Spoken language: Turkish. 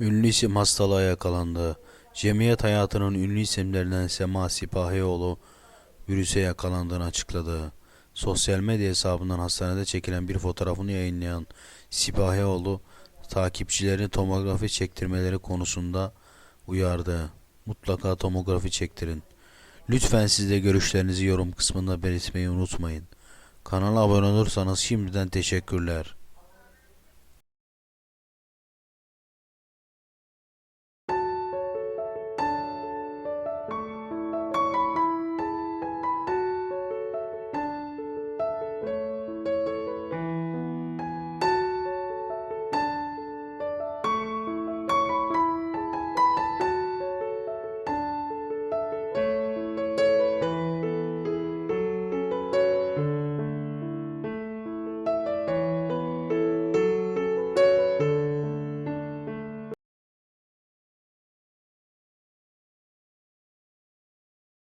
Ünlü isim hastalığa yakalandı. Cemiyet hayatının ünlü isimlerinden Sema Sipahioğlu virüse yakalandığını açıkladı. Sosyal medya hesabından hastanede çekilen bir fotoğrafını yayınlayan Sipahioğlu, takipçilerini tomografi çektirmeleri konusunda uyardı. Mutlaka tomografi çektirin. Lütfen siz de görüşlerinizi yorum kısmında belirtmeyi unutmayın. Kanala abone olursanız şimdiden teşekkürler.